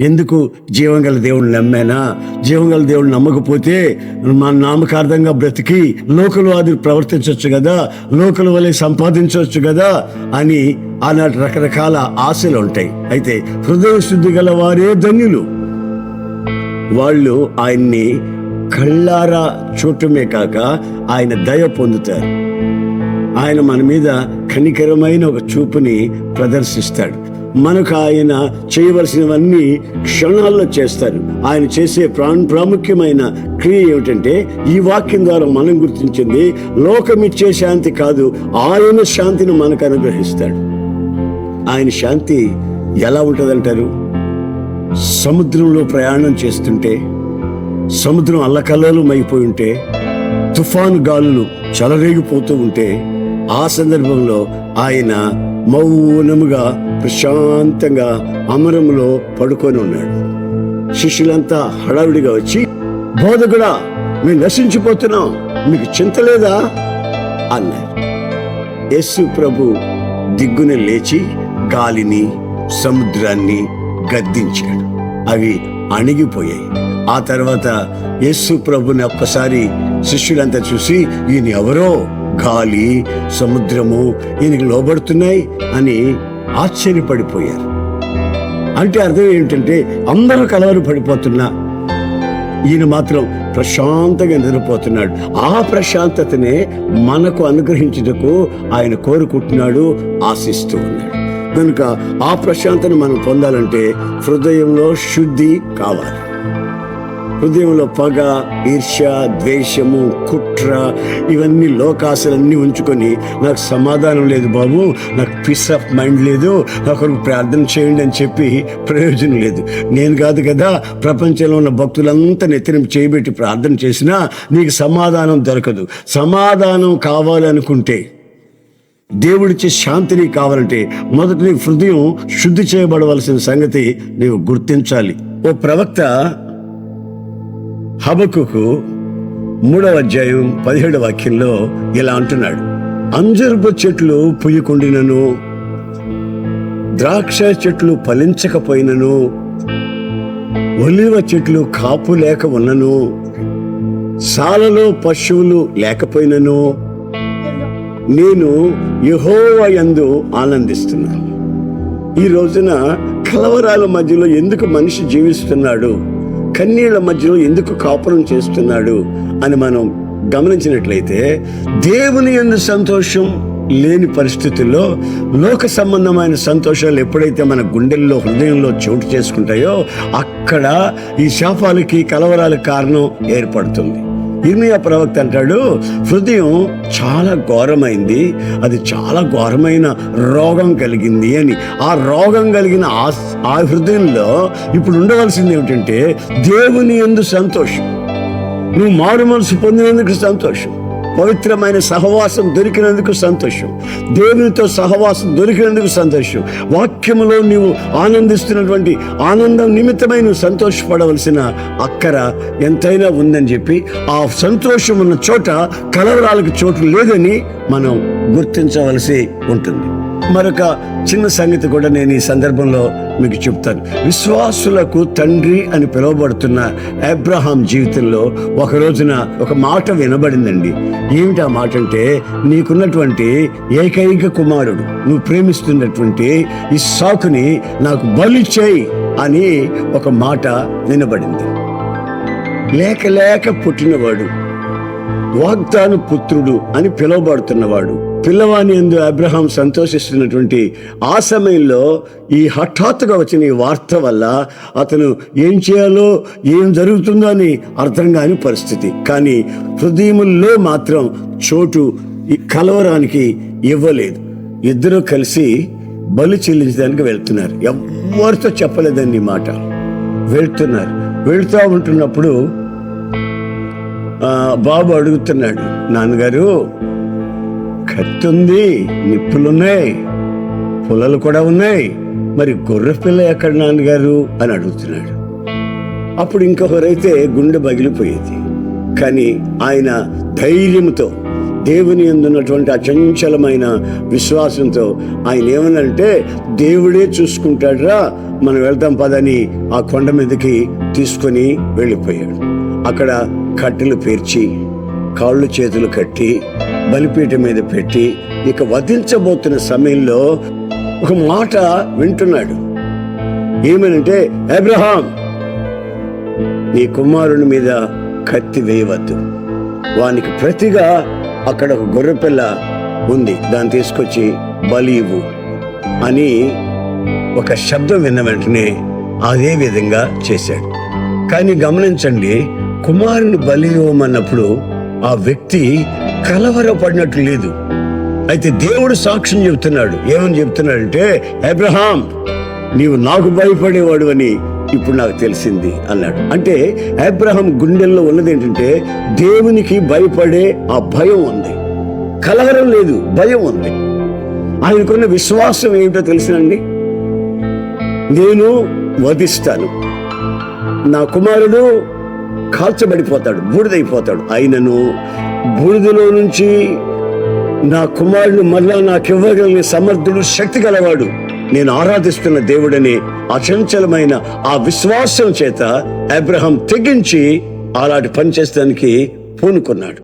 ఎందుకు జీవంగల దేవుడిని నమ్మానా? జీవంగల దేవుడిని నమ్మకపోతే మా నామకార్థంగా బ్రతికి లోకలు అది ప్రవర్తించవచ్చు కదా? లోకల వలె సంపాదించవచ్చు కదా? అని ఆనాటి రకరకాల ఆశలు ఉంటాయి. అయితే హృదయ శుద్ధి గల వారే ధన్యులు. వాళ్ళు ఆయన్ని కళ్ళారా చూడటమే కాక ఆయన దయ పొందుతారు. ఆయన మన మీద కనికరమైన ఒక చూపుని ప్రదర్శిస్తాడు. మనకు ఆయన చేయవలసినవన్నీ క్షణాల్లో చేస్తారు. ఆయన చేసే ప్రాణ ప్రాముఖ్యమైన క్రియ ఏమిటంటే ఈ వాక్యం ద్వారా మనం గుర్తించింది లోకమిచ్చే శాంతి కాదు ఆయన శాంతిని మనకు అనుగ్రహిస్తాడు. ఆయన శాంతి ఎలా ఉంటుందంటారు? సముద్రంలో ప్రయాణం చేస్తుంటే సముద్రం అల్లకల్లలు అయిపోయి ఉంటే తుఫాను గాలులు చెలరేగిపోతూ ఉంటే ఆ సందర్భంలో ఆయన మౌనముగా ప్రశాంతంగా అమరములో పడుకొని ఉన్నాడు. శిష్యులంతా హడావిడిగా వచ్చి బోధకుడా మేము నశించిపోతున్నాం. మీకు చింత లేదా? అన్నారు. యేసు ప్రభు దిగ్గున లేచి గాలిని సముద్రాన్ని గద్దించాడు. అవి అణిగిపోయాయి. ఆ తర్వాత యేసు ప్రభుని ఒక్కసారి శిష్యులంతా చూసి ఈయన ఎవరో? గాలి సముద్రము ఈయనకి లోబడుతున్నాయి అని ఆశ్చర్యపడిపోయారు. అంటే అర్థం ఏంటంటే అందరూ కలవరు పడిపోతున్నా. ఈయన మాత్రం ప్రశాంతంగా నిద్రపోతున్నాడు. ఆ ప్రశాంతతనే మనకు అనుగ్రహించుటకు ఆయన కోరుకుంటున్నాడు ఆశిస్తూ ఉన్నాడు. కనుక ఆ ప్రశాంతను మనం పొందాలంటే హృదయంలో శుద్ధి కావాలి. హృదయంలో పగ ఈర్ష్య ద్వేషము కుట్ర ఇవన్నీ లోకాశలన్నీ ఉంచుకొని నాకు సమాధానం లేదు బాబు నాకు పీస్ ఆఫ్ మైండ్ లేదు నాకు ప్రార్థన చేయండి అని చెప్పి ప్రయోజనం లేదు. నేను కాదు కదా ప్రపంచంలో ఉన్న భక్తులంతా నెత్తిన చేయబెట్టి ప్రార్థన చేసినా నీకు సమాధానం దొరకదు. సమాధానం కావాలనుకుంటే దేవుడిచ్చే శాంతిని కావాలంటే మొదట నీ హృదయం శుద్ధి చేయబడవలసిన సంగతి నీవు గుర్తించాలి. ఓ ప్రవక్త హబకుకు మూడవ అధ్యాయం పదిహేడు వాక్యంలో ఇలా అంటున్నాడు. అంజర్పు చెట్లు పుయ్యకుండినను ద్రాక్ష చెట్లు ఫలించకపోయినను ఒలివ చెట్లు కాపు లేక ఉన్నను సాలలో పశువులు లేకపోయినను నేను యెహోవా యందు ఆనందిస్తున్నాను. ఈ రోజున కలవరాల మధ్యలో ఎందుకు మనిషి జీవిస్తున్నాడు? కన్నీళ్ళ మధ్యలో ఎందుకు కాపురం చేస్తున్నాడు అని మనం గమనించినట్లయితే దేవుని ఎందు సంతోషం లేని పరిస్థితుల్లో లోక సంబంధమైన సంతోషాలు ఎప్పుడైతే మన గుండెల్లో హృదయంలో చోటు చేసుకుంటాయో అక్కడ ఈ శాపాలకి కలవరాలకు కారణం ఏర్పడుతుంది. ఇర్మియా ప్రవక్త అంటాడు హృదయం చాలా ఘోరమైంది అది చాలా ఘోరమైన రోగం కలిగింది అని. ఆ రోగం కలిగిన ఆ ఆ హృదయంలో ఇప్పుడు ఉండవలసింది ఏమిటంటే దేవుని ఎందు సంతోషం. నువ్వు మారు మనసు పొందినందుకు సంతోషం. పవిత్రమైన సహవాసం దొరికినందుకు సంతోషం. దేవునితో సహవాసం దొరికినందుకు సంతోషం. వాక్యములో నీవు ఆనందిస్తున్నటువంటి ఆనందం నిమిత్తమై నువ్వు సంతోషపడవలసిన అక్కర ఎంతైనా ఉందని చెప్పి ఆ సంతోషం ఉన్న చోట కలవరాలకు చోటు లేదని మనం గుర్తించవలసి ఉంటుంది. మరొక చిన్న సంగతి కూడా నేను ఈ సందర్భంలో మీకు చెప్తాను. విశ్వాసులకు తండ్రి అని పిలువబడుతున్న అబ్రహాం జీవితంలో ఒక రోజున ఒక మాట వినబడిందండి. ఏమిటి ఆ మాట అంటే నీకున్నటువంటి ఏకైక కుమారుడు నువ్వు ప్రేమిస్తున్నటువంటి ఈ సాకుని నాకు బలి చేయి అని ఒక మాట వినబడింది. లేక లేక పుట్టినవాడు వాగ్దాను పుత్రుడు అని పిలువబడుతున్నవాడు పిల్లవాని ఎందు అబ్రహాం సంతోషిస్తున్నటువంటి ఆ సమయంలో ఈ హఠాత్తుగా వచ్చిన ఈ వార్త వల్ల అతను ఏం చేయాలో ఏం జరుగుతుందో అని అర్థం కాని పరిస్థితి. కానీ హృదయముల్లో మాత్రం చోటు ఈ కలవరానికి ఇవ్వలేదు. ఇద్దరూ కలిసి బలి చెల్లించడానికి వెళ్తున్నారు. ఎవరితో చెప్పలేదండి ఈ మాట. వెళ్తున్నారు. వెళ్తూ ఉంటున్నప్పుడు బాబు అడుగుతున్నాడు నాన్నగారు కత్తి ఉంది నిప్పులున్నాయి పుల్లలు కూడా ఉన్నాయి. మరి గొర్రె పిల్ల ఎక్కడ నాన్నగారు? అని అడుగుతున్నాడు. అప్పుడు ఇంకొకరైతే గుండె పగిలిపోయేది కానీ ఆయన ధైర్యంతో దేవుని ఎందున్నటువంటి అచంచలమైన విశ్వాసంతో ఆయన ఏమనంటే దేవుడే చూసుకుంటాడురా మనం వెళ్దాం పదని ఆ కొండ మీదకి తీసుకొని వెళ్ళిపోయాడు. అక్కడ కట్టెలు పేర్చి కాళ్ళు చేతులు కట్టి బలిపీఠం మీద పెట్టి ఇక వధించబోతున్న సమయంలో ఒక మాట వింటున్నాడు. ఏమనంటే అబ్రహాం నీ కుమారుని మీద కత్తి వేయవద్దు. వానికి ప్రతిగా అక్కడ ఒక గొర్రెపిల్ల ఉంది. దాన్ని తీసుకొచ్చి బలి ఇవ్వు అని ఒక శబ్దం విన్న వెంటనే అదే విధంగా చేశాడు. కానీ గమనించండి కుమారుని బలి ఇవ్వమన్నప్పుడు ఆ వ్యక్తి కలవరపడినట్లు లేదు. అయితే దేవుడు సాక్ష్యం చెబుతున్నాడు ఏమని చెప్తున్నాడంటే అబ్రహాం నీవు నాకు భయపడేవాడు అని ఇప్పుడు నాకు తెలిసింది అన్నాడు. అంటే అబ్రహాం గుండెల్లో ఉన్నది ఏంటంటే దేవునికి భయపడే ఆ భయం ఉంది. కలవరం లేదు భయం ఉంది. ఆయనకున్న విశ్వాసం ఏమిటో తెలిసినండి? నేను వధిస్తాను. నా కుమారుడు కాల్చబడిపోతాడు బూడిదైపోతాడు. అయినను బూడిదలో నుంచి నా కుమారుడు మళ్ళా నాకివ్వగలిగిన సమర్థుడు శక్తి గలవాడు. నేను ఆరాధిస్తున్న దేవుడని అచంచలమైన ఆ విశ్వాసం చేత అబ్రహం తెగించి అలాంటి పని చేస్తానికి పూనుకున్నాడు.